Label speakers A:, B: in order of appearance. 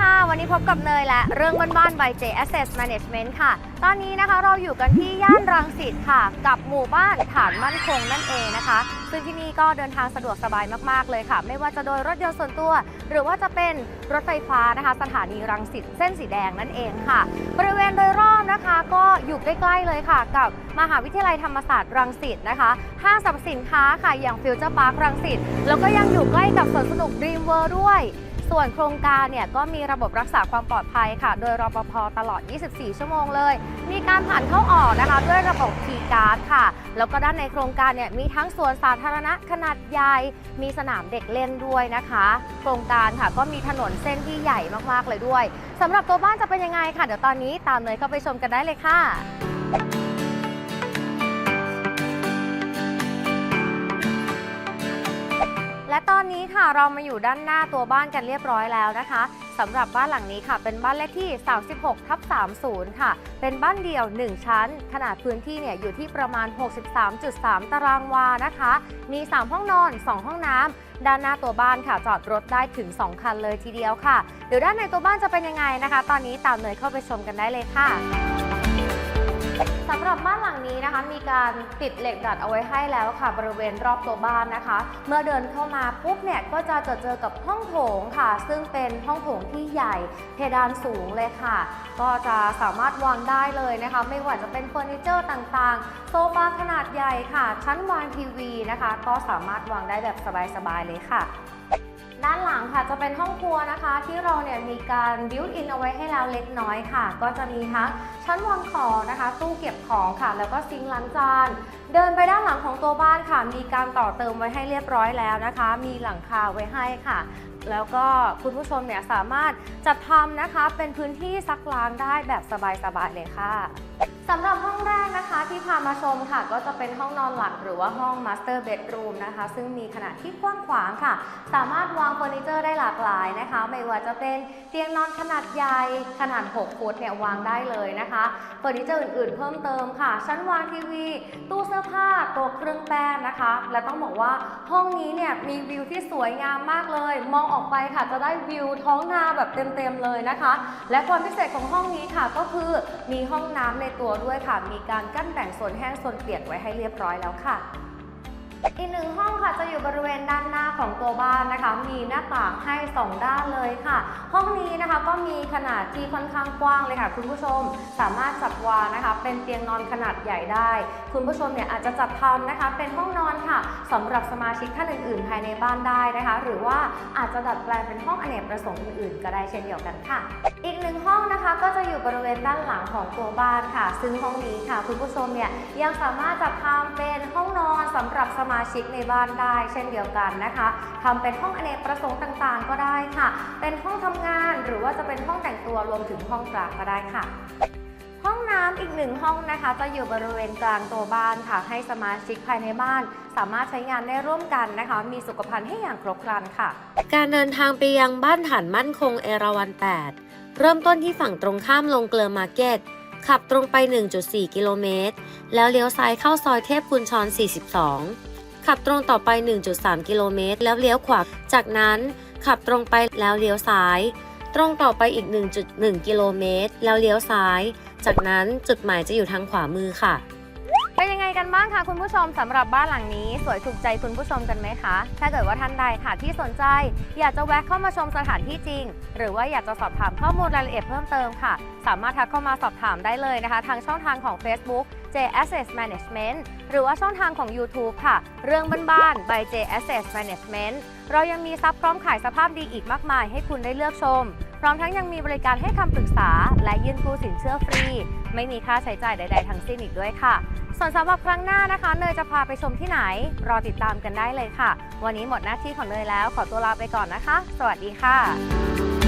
A: ค่ะ วันนี้พบกับเนยและเรื่องบ้านๆ by J Asset Management ค่ะ ตอนนี้นะคะเราอยู่กันที่ย่านรังสิตค่ะ กับหมู่บ้านฐานมั่นคงนั่นเองนะคะ ซึ่งที่นี่ก็เดินทางสะดวกสบายมากๆเลยค่ะ ไม่ว่าจะโดยรถยนต์ส่วนตัว หรือว่าจะเป็นรถไฟฟ้านะคะ สถานีรังสิตเส้นสีแดงนั่นเองค่ะ บริเวณโดยรอบนะคะก็อยู่ใกล้ๆเลยค่ะ กับมหาวิทยาลัยธรรมศาสตร์รังสิตนะคะห้างสรรพสินค้าค่ะอย่างฟิวเจอร์พาร์ครังสิตแล้วก็ยังอยู่ใกล้กับสวนสนุก Dream World ด้วย ส่วนโครงการเนี่ยก็มีระบบรักษาความปลอดภัยค่ะ โดยรปภตลอด 24 ชั่วโมงเลย มีการผ่านเข้าออกนะคะ ด้วยระบบคีย์การ์ดค่ะ แล้วก็ด้านในโครงการเนี่ยมีทั้งสวนสาธารณะขนาดใหญ่ มีสนามเด็กเล่นด้วยนะคะ โครงการค่ะก็มีถนนเส้นที่ใหญ่มากๆเลยด้วยสำหรับตัวบ้านจะเป็นยังไงค่ะ เดี๋ยวตอนนี้ตามเนยเข้าไปชมกันได้เลยค่ะและ ค่ะเรามาอยู่ด้านหน้าตัวบ้านกันเรียบร้อยแล้วนะคะสำหรับบ้านหลังนี้ค่ะ เป็นบ้านเลขที่ 36ทับ30 ค่ะ เป็นบ้านเดี่ยว 1 ชั้น ขนาดพื้นที่เนี่ยอยู่ที่ประมาณ 63.3 ตารางวานะคะ มี 3 ห้องนอน 2 ห้องน้ำด้านหน้าตัวบ้านค่ะจอดรถได้ถึง 2 คันเลยทีเดียวค่ะ เดี๋ยวด้านในตัวบ้านจะเป็นยังไงนะคะ ตอนนี้ตามเนยเข้าไปชมกันได้เลยค่ะ มีการติดเหล็กดัดเอาไว้ให้แล้วค่ะ บริเวณรอบตัวบ้านนะคะ เมื่อเดินเข้ามาปุ๊บเนี่ยก็จะเจอเจอกับห้องโถงค่ะ ซึ่งเป็นห้องโถงที่ใหญ่เพดานสูงเลยค่ะ ก็จะสามารถวางได้เลยนะคะ ไม่ว่าจะเป็นเฟอร์นิเจอร์ต่างๆ โซฟาขนาดใหญ่ค่ะ ชั้นวางทีวีนะคะ ก็สามารถวางได้แบบสบายๆเลยค่ะ ด้านหลังค่ะจะเป็นห้องครัวนะคะ ที่เราเนี่ยมีการบิวอินเอาไว้ให้แล้วเล็กน้อยค่ะ ก็จะมีทั้งชั้นวางของนะคะ ตู้เก็บของค่ะ แล้วก็ซิงค์ล้างจาน เดินไปด้านหลังของตัวบ้านค่ะ มีการต่อเติมไว้ให้เรียบร้อยแล้วนะคะ มีหลังคาไว้ให้ค่ะ แล้วก็คุณผู้ชมเนี่ยสามารถจัดทำนะคะ เป็นพื้นที่ซักล้างได้แบบสบายๆเลยค่ะสำหรับห้องแรกนะคะที่พามาชมค่ะ ก็จะเป็นห้องนอนหลักหรือว่าห้อง Master Bedroom นะคะ ซึ่งมีขนาดที่กว้างขวางค่ะ สามารถวางเฟอร์นิเจอร์ได้หลากหลายนะคะ ไม่ว่าจะเป็นเตียงนอนขนาดใหญ่ขนาด 6 ฟุตเนี่ยวางได้เลยนะคะเฟอร์นิเจอร์อื่นๆเพิ่มเติมค่ะ ชั้นวางทีวี ตู้เสื้อผ้าโต๊ะเครื่องแป้งนะคะ และต้องบอกว่าห้องนี้เนี่ยมีวิวที่สวยงามมากเลย มองออกไปค่ะจะได้วิวท้องนาแบบเต็มๆเลยนะคะ และความพิเศษของห้องนี้ค่ะก็คือมีห้องน้ำในตัวด้วยค่ะ มีการกั้นแบ่งโซนแห้งโซนเปียกไว้ให้เรียบร้อยแล้วค่ะ อีกหนึ่งห้องค่ะจะอยู่บริเวณด้านหน้าของตัวบ้านนะคะ มีหน้าต่างให้ 2 ด้านเลยค่ะ ห้องนี้นะคะก็มีขนาดที่ค่อนข้างกว้างเลยค่ะ คุณผู้ชมสามารถจัดวางนะคะ เป็นเตียงนอนขนาดใหญ่ได้ คุณผู้ชมเนี่ยอาจจะจัดทำนะคะ เป็นห้องนอนค่ะ สำหรับสมาชิกท่านอื่น ๆ ภายในบ้านได้นะคะ หรือว่าอาจจะดัดแปลงเป็นห้องอเนกประสงค์อื่น ๆ ก็ได้เช่นเดียวกันค่ะ อีกหนึ่งห้องนะคะก็จะอยู่บริเวณด้านหลังของตัวบ้านค่ะ ซึ่งห้องนี้ค่ะ คุณผู้ชมเนี่ยยังสามารถจัดทำเป็นห้องนอนสำหรับสมาชิกในบ้านได้ เช่นเดียวกันนะคะทำเป็นห้องอเนกประสงค์ต่าง ๆ ก็ได้ค่ะ เป็นห้องทำงานหรือว่าจะเป็นห้องแต่งตัวรวมถึงห้องกลางก็ได้ค่ะ น้ำอีกหนึ่งห้องนะคะ จะอยู่บริเวณกลางตัวบ้านค่ะ ให้สมาชิกภายในบ้าน สามารถใช้งานได้ร่วมกันนะคะ มีสุขภัณฑ์ให้อย่างครบครันค่ะ
B: การเดินทางไปยังบ้านฐานมั่นคงเอราวัน 8 เริ่มต้นที่ฝั่งตรงข้ามลงเกลือมาร์เก็ต ขับตรงไป 1.4 กิโลเมตร แล้วเลี้ยวซ้ายเข้าซอยเทพคุณชร 42 ขับตรงต่อไป 1.3 กิโลเมตร แล้วเลี้ยวขวา จากนั้นขับตรงไปแล้วเลี้ยวซ้าย ตรงต่อไปอีก 1.1 กิโลเมตร แล้วเลี้ยวซ้าย จากนั้นจุดหมายจะอยู่ทางขวามือค่ะ
A: เป็นยังไงกันบ้างคะคุณผู้ชมสำหรับบ้านหลังนี้ สวยถูกใจคุณผู้ชมกันไหมคะ ถ้าเกิดว่าท่านใดค่ะที่สนใจ อยากจะแวะเข้ามาชมสถานที่จริง หรือว่าอยากจะสอบถามข้อมูลรายละเอียดเพิ่มเติมค่ะ สามารถทักเข้ามาสอบถามได้เลยนะคะ ทางช่องทางของ Facebook J Asset Management หรือว่าช่องทางของ YouTube ค่ะ เรื่องบ้านๆ by J Asset Management เรายังมีซับพร้อมขายสภาพดีอีกมากมาย ให้คุณได้เลือกชม พร้อมทั้งยังมีบริการให้คำปรึกษา และยื่นกู้สินเชื่อฟรี ไม่มีค่าใช้จ่ายใด ๆ ทั้งสิ้นอีกด้วยค่ะ ส่วนสำหรับครั้งหน้านะคะ เนยจะพาไปชมที่ไหน รอติดตามกันได้เลยค่ะ วันนี้หมดหน้าที่ของเนยแล้วขอตัวลาไปก่อนนะคะ สวัสดีค่ะ